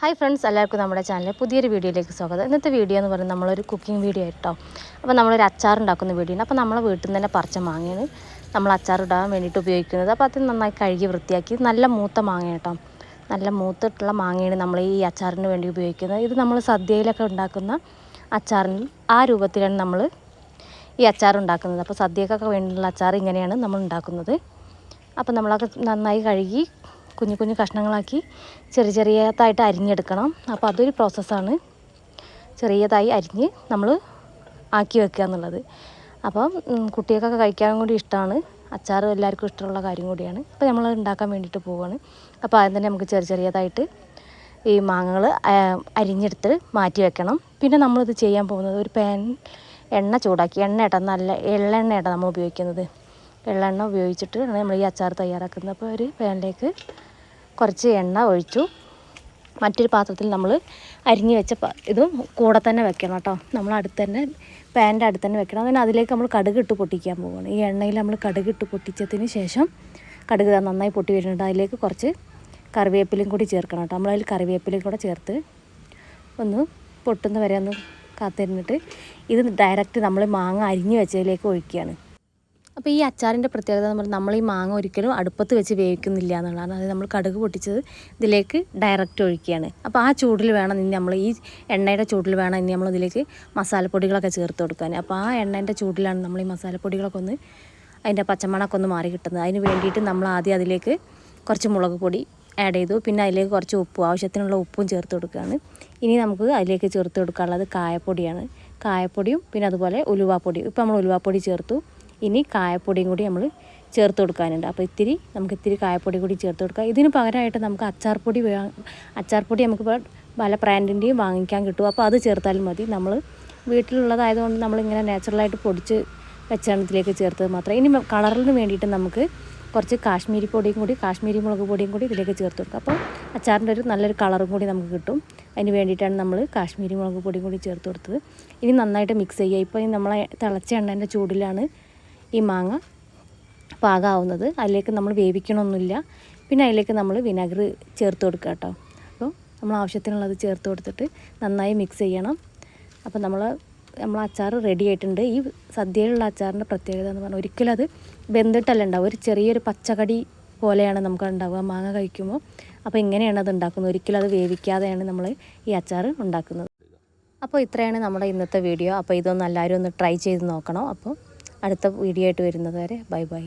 Hi friends എല്ലാവർക്കും നമ്മുടെ ചാനലിൽ പുതിയൊരു വീഡിയോയിലേക്ക് സ്വാഗതം. ഇന്നത്തെ വീഡിയോ എന്ന് പറയുന്നത് നമ്മളൊരു കുക്കിംഗ് വീഡിയോ ആയിട്ടോ അപ്പോൾ നമ്മളൊരു അച്ചാർ ഉണ്ടാക്കുന്ന വീഡിയോ ആണ്. അപ്പോൾ നമ്മൾ വീട്ടിൽ നിന്ന് തന്നെ പറിച്ച മാങ്ങയാണ് നമ്മൾ അച്ചാർ ഇടാൻ വേണ്ടിയിട്ട് ഉപയോഗിക്കുന്നത്. അപ്പോൾ അത് നന്നായി കഴുകി വൃത്തിയാക്കി നല്ല മൂത്ത മാങ്ങ കേട്ടോ. നല്ല മൂത്തിട്ടുള്ള മാങ്ങയാണ് നമ്മൾ ഈ അച്ചാറിന് വേണ്ടി ഉപയോഗിക്കുന്നത്. ഇത് നമ്മൾ സദ്യയിലൊക്കെ ഉണ്ടാക്കുന്ന അച്ചാറിന് ആ രൂപത്തിലാണ് നമ്മൾ ഈ അച്ചാർ ഉണ്ടാക്കുന്നത്. അപ്പോൾ സദ്യക്കൊക്കെ വേണ്ടിയുള്ള അച്ചാർ ഇങ്ങനെയാണ് നമ്മൾ ഉണ്ടാക്കുന്നത്. അപ്പോൾ നമ്മളൊക്കെ നന്നായി കഴുകി കുഞ്ഞു കുഞ്ഞു കഷ്ണങ്ങളാക്കി ചെറിയ ചെറിയതായിട്ട് അരിഞ്ഞെടുക്കണം. അപ്പോൾ അതൊരു പ്രോസസ്സാണ് ചെറിയതായി അരിഞ്ഞ് നമ്മൾ ആക്കി വെക്കുക എന്നുള്ളത്. അപ്പം കുട്ടികൾക്കൊക്കെ കഴിക്കാൻ കൂടി ഇഷ്ടമാണ് അച്ചാർ എല്ലാവർക്കും ഇഷ്ടമുള്ള കാര്യം കൂടിയാണ്. അപ്പോൾ നമ്മൾ ഉണ്ടാക്കാൻ വേണ്ടിയിട്ട് പോവുകയാണ് അപ്പോൾ ആദ്യം തന്നെ നമുക്ക് ചെറിയ ചെറിയതായിട്ട് ഈ മാങ്ങകൾ അരിഞ്ഞെടുത്ത് മാറ്റി വെക്കണം. പിന്നെ നമ്മളിത് ചെയ്യാൻ പോകുന്നത് ഒരു പാൻ എണ്ണ ചൂടാക്കി. എണ്ണ ഇട്ടാൽ നല്ല എള്ളെണ്ണ ഇട്ടാൽ നമ്മൾ ഉപയോഗിക്കുന്നത്. എള്ളെണ്ണ ഉപയോഗിച്ചിട്ട് നമ്മൾ ഈ അച്ചാർ തയ്യാറാക്കുന്നത്. അപ്പോൾ ഒരു പാനിലേക്ക് കുറച്ച് എണ്ണ ഒഴിച്ചു. മറ്റൊരു പാത്രത്തിൽ നമ്മൾ അരിഞ്ഞു വെച്ച ഇതും കൂടെ തന്നെ വെക്കണം കേട്ടോ. നമ്മൾ അടുത്ത് തന്നെ പാന്റെ അടുത്ത് തന്നെ വെക്കണം. അതിന് അതിലേക്ക് നമ്മൾ കടുക് ഇട്ട് പൊട്ടിക്കാൻ പോവുകയാണ് ഈ എണ്ണയിൽ നമ്മൾ കടുക് ഇട്ട് പൊട്ടിച്ചതിന് ശേഷം കടുക് നന്നായി പൊട്ടി വരുന്നുണ്ട്. അതിലേക്ക് കുറച്ച് കറിവേപ്പിലയും കൂടി ചേർക്കണം കേട്ടോ. നമ്മളതിൽ കറിവേപ്പിലയും കൂടെ ചേർത്ത് ഒന്ന് പൊട്ടുന്ന വരെ ഒന്ന് കാത്തിരുന്നിട്ട് ഇത് ഡയറക്റ്റ് നമ്മൾ മാങ്ങ അരിഞ്ഞു വെച്ചതിലേക്ക് ഒഴിക്കുകയാണ്. അപ്പോൾ ഈ അച്ചാറിന്റെ പ്രത്യേകത എന്ന് പറഞ്ഞാൽ നമ്മൾ ഈ മാങ്ങ ഒരിക്കലും അടുപ്പത്ത് വെച്ച് വേവിക്കുന്നില്ല എന്നുള്ളതാണ്. അതായത് നമ്മൾ കടുക് പൊട്ടിച്ചത് ഇതിലേക്ക് ഡയറക്റ്റ് ഒഴിക്കുകയാണ്. അപ്പോൾ ആ ചൂടിൽ വേണം ഇനി നമ്മൾ ഈ എണ്ണയുടെ ചൂടിൽ വേണം ഇനി നമ്മൾ ഇതിലേക്ക് മസാലപ്പൊടികളൊക്കെ ചേർത്ത് കൊടുക്കാൻ. അപ്പോൾ ആ എണ്ണേന്റെ ചൂടിലാണ് നമ്മൾ ഈ മസാലപ്പൊടികളൊക്കെ ഒന്ന് അതിന്റെ പച്ചമണമൊക്കെ ഒന്ന് മാറി കിട്ടുന്നത്. അതിന് വേണ്ടിയിട്ട് നമ്മൾ ആദ്യം അതിലേക്ക് കുറച്ച് മുളക് പൊടി ആഡ് ചെയ്തു. പിന്നെ അതിലേക്ക് കുറച്ച് ഉപ്പും ആവശ്യത്തിനുള്ള ഉപ്പും ചേർത്ത് കൊടുക്കുകയാണ്. ഇനി നമുക്ക് അതിലേക്ക് ചേർത്ത് കൊടുക്കാനുള്ളത് കായപ്പൊടിയാണ്. കായപ്പൊടിയും പിന്നെ അതുപോലെ ഉലുവാപ്പൊടി ഇപ്പോൾ നമ്മൾ ഉലുവാപ്പൊടി ചേർത്തു. ഇനി കായപ്പൊടിയും കൂടി നമ്മൾ ചേർത്ത് കൊടുക്കാനുണ്ട്. അപ്പോൾ ഇത്തിരി നമുക്ക് ഇത്തിരി കായപ്പൊടി കൂടി ചേർത്ത് കൊടുക്കാം. ഇതിന് പകരമായിട്ട് നമുക്ക് അച്ചാർപ്പൊടി അച്ചാർപ്പൊടി നമുക്ക് പല ബ്രാൻഡിന്റെയും വാങ്ങിക്കാൻ കിട്ടും. അപ്പോൾ അത് ചേർത്താലും മതി. നമ്മൾ വീട്ടിലുള്ളതായതുകൊണ്ട് നമ്മളിങ്ങനെ നാച്ചുറലായിട്ട് പൊടിച്ച് വെച്ചാണ് ഇതിലേക്ക് ചേർത്തത് മാത്രം. ഇനി കളറിന് വേണ്ടിയിട്ട് നമുക്ക് കുറച്ച് കാശ്മീരി പൊടിയും കൂടി കാശ്മീരി മുളക് പൊടിയും കൂടി ഇതിലേക്ക് ചേർത്ത് കൊടുക്കുക അപ്പോൾ അച്ചാറിന്റെ ഒരു നല്ലൊരു കളറും കൂടി നമുക്ക് കിട്ടും. അതിന് വേണ്ടിയിട്ടാണ് നമ്മൾ കാശ്മീരി മുളക് പൊടിയും കൂടി ചേർത്ത് കൊടുത്തത്. ഇനി നന്നായിട്ട് മിക്സ് ചെയ്യുക. ഇപ്പോൾ നമ്മളെ തിളച്ച എണ്ണേന്റെ ചൂടിലാണ് ഈ മാങ്ങ പാകാവുന്നത്. അതിലേക്ക് നമ്മൾ വേവിക്കണമൊന്നുമില്ല. പിന്നെ അതിലേക്ക് നമ്മൾ വിനാഗിരി ചേർത്ത് കൊടുക്കുക കേട്ടോ. അപ്പോൾ നമ്മൾ ആവശ്യത്തിനുള്ളത് ചേർത്ത് കൊടുത്തിട്ട് നന്നായി മിക്സ് ചെയ്യണം. അപ്പോൾ നമ്മൾ നമ്മൾ അച്ചാർ റെഡി ആയിട്ടുണ്ട്. ഈ സദ്യയിലുള്ള അച്ചാറിന്റെ പ്രത്യേകത എന്ന് പറഞ്ഞാൽ ഒരിക്കലും അത് വെന്തിട്ടല്ല ഉണ്ടാവും ഒരു ചെറിയൊരു പച്ചക്കടി പോലെയാണ് നമുക്ക് ഉണ്ടാവുക മാങ്ങ കഴിക്കുമ്പോൾ. അപ്പോൾ ഇങ്ങനെയാണ് അത് ഉണ്ടാക്കുന്നത്. ഒരിക്കലും അത് വേവിക്കാതെയാണ് നമ്മൾ ഈ അച്ചാർ ഉണ്ടാക്കുന്നത്. അപ്പോൾ ഇത്രയാണ് നമ്മുടെ ഇന്നത്തെ വീഡിയോ. അപ്പോൾ ഇതൊന്ന് എല്ലാവരും ഒന്ന് ട്രൈ ചെയ്ത് നോക്കണം. അപ്പോൾ അടുത്ത വീഡിയോ ആയിട്ട് വരുന്നത് വരെ ബൈ ബൈ.